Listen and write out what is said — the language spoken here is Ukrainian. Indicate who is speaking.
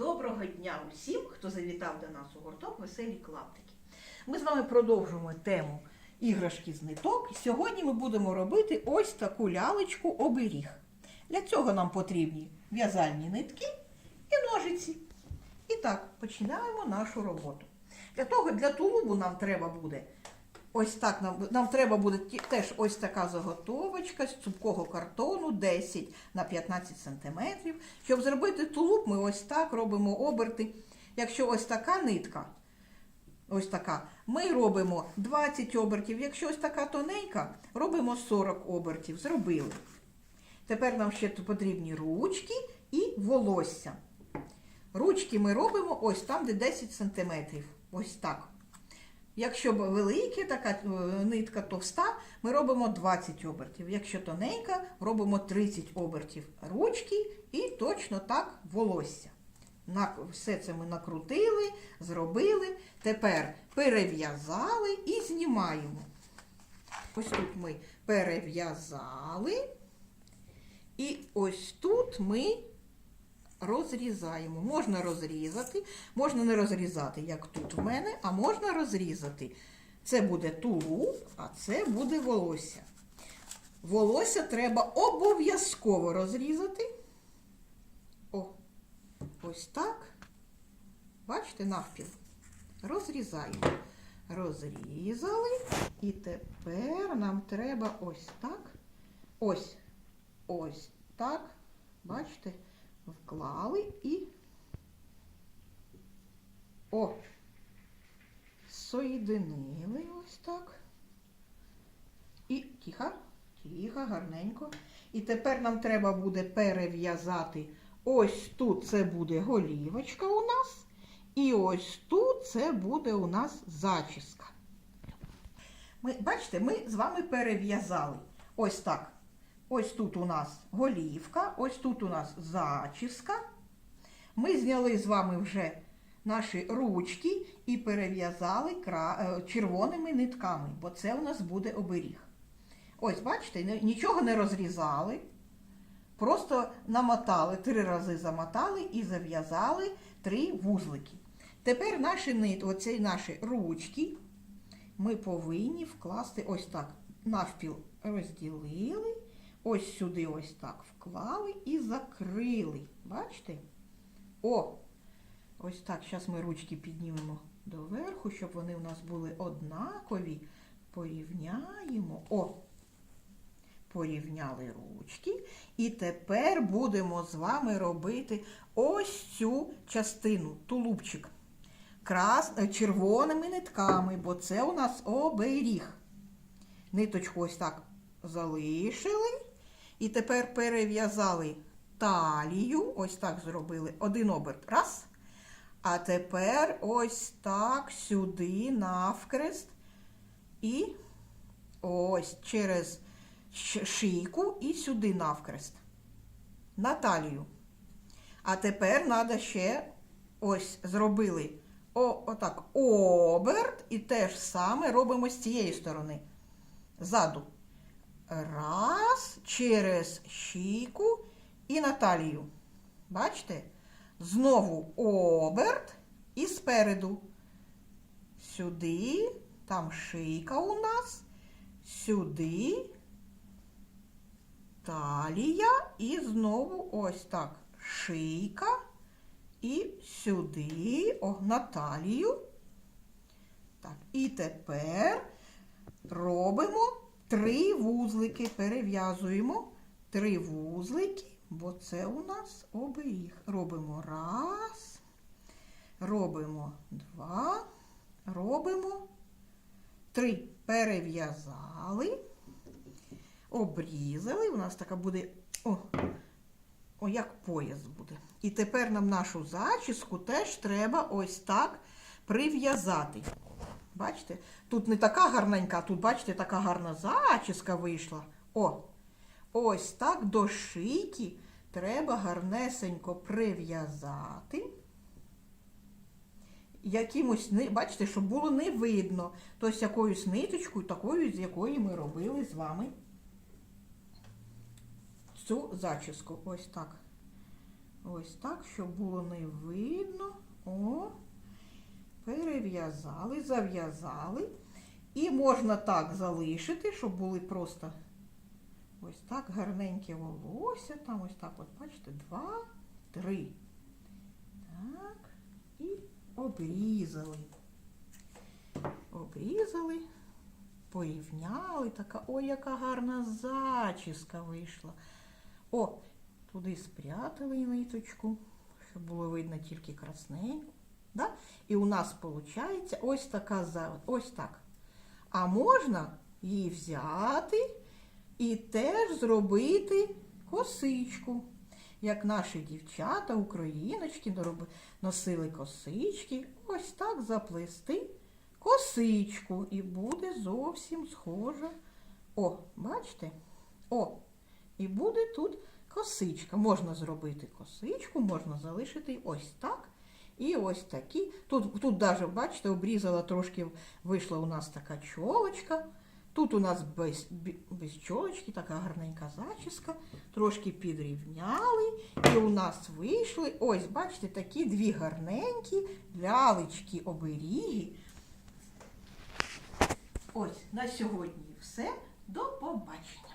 Speaker 1: Доброго дня усім, хто завітав до нас у гурток Веселі клаптики. Ми з вами продовжуємо тему іграшки з ниток. Сьогодні ми будемо робити ось таку лялечку оберіг. Для цього нам потрібні в'язальні нитки і ножиці. І так, починаємо нашу роботу. Для того, для тулубу нам треба буде ось так, нам, нам треба буде теж ось така заготовочка з цупкого картону 10 на 15 см. Щоб зробити тулуб, ми ось так робимо оберти. Якщо ось така нитка, ось така, ми робимо 20 обертів. Якщо ось така тоненька, робимо 40 обертів. Зробили. Тепер нам ще потрібні ручки і волосся. Ручки ми робимо ось там, де 10 см. Ось так. Якщо велика така е, нитка товста, ми робимо 20 обертів. Якщо тоненька, робимо 30 обертів ручки і точно так волосся. Все це ми накрутили, зробили. Тепер перев'язали і знімаємо. Ось тут ми перев'язали. І ось тут ми розрізаємо. Можна розрізати, можна не розрізати, як тут в мене, а можна розрізати. Це буде тулуб, а це буде волосся. Волосся треба обов'язково розрізати. О, ось так. Бачите, навпіл. Розрізаємо. Розрізали. І тепер нам треба ось так. Ось. Ось так. Бачите? Вклали і. О! Соєдинили ось так. І тихо, тихо, гарненько. І тепер нам треба буде перев'язати. Ось тут це буде голівочка у нас. І ось тут це буде у нас зачіска. Ми, бачите, ми з вами перев'язали. Ось так. Ось тут у нас голівка, ось тут у нас зачіска. Ми зняли з вами вже наші ручки і перев'язали е, червоними нитками, бо це у нас буде оберіг. Ось, бачите, нічого не розрізали. Просто намотали, три рази замотали і зав'язали три вузлики. Тепер наші нит, оці наші ручки ми повинні вкласти ось так. Навпіл розділили, ось сюди ось так вклали і закрили. Бачите? О! Ось так. Зараз ми ручки піднімемо доверху, щоб вони у нас були однакові. Порівняємо. О! Порівняли ручки. І тепер будемо з вами робити ось цю частину, тулубчик. Крас... е, червоними нитками, бо це у нас оберіг. Ниточку ось так залишили. І тепер перев'язали талію. Ось так зробили. Один оберт. Раз. А тепер ось так сюди навкрест. І ось через шийку і сюди навкрест. На талію. А тепер треба ще ось зробили о, отак оберт і те ж саме робимо з цієї сторони. Ззаду. Раз, через шийку і на талію. Бачите? Знову оберт і спереду. Сюди, там шийка у нас, сюди, талія і знову ось так. Шийка і сюди, о, на талію. Так, і тепер робимо три вузлики, перев'язуємо три вузлики, бо це у нас оберіг. Робимо раз, робимо два, робимо три. Перев'язали, обрізали. У нас така буде. О, о, як пояс буде. І тепер нам нашу зачіску теж треба ось так прив'язати. Бачите? Тут не така гарненька, а тут, бачите, така гарна зачіска вийшла. О! Ось так до шийки треба гарнесенько прив'язати. Якимось, бачите, щоб було не видно. Тобто якоюсь ниточкою, такою, з якої ми робили з вами. цю зачіску. Ось так. Ось так, щоб було не видно. О, перев'язали, зав'язали. І можна так залишити, щоб були просто ось так гарненьке волосся. Там ось так, от, бачите, два, три. Так. І обрізали. Обрізали, порівняли. Така, ой, яка гарна зачіска вийшла. О, туди спрятали ниточку, щоб було видно тільки красненьку. Да? І у нас виходить ось така ось так. А можна її взяти і теж зробити косичку. Як наші дівчата, україночки носили косички, ось так заплести косичку. І буде зовсім схоже. О, бачите? О, і буде тут косичка. Можна зробити косичку, можна залишити ось так. І ось такі. Тут, тут даже, бачите, обрізала трошки, вийшла у нас така чолочка. Тут у нас без, без чолочки, така гарненька зачіска. Трошки підрівняли. І у нас вийшли, ось, бачите, такі дві гарненькі лялечки оберіги. Ось, на сьогодні все. До побачення.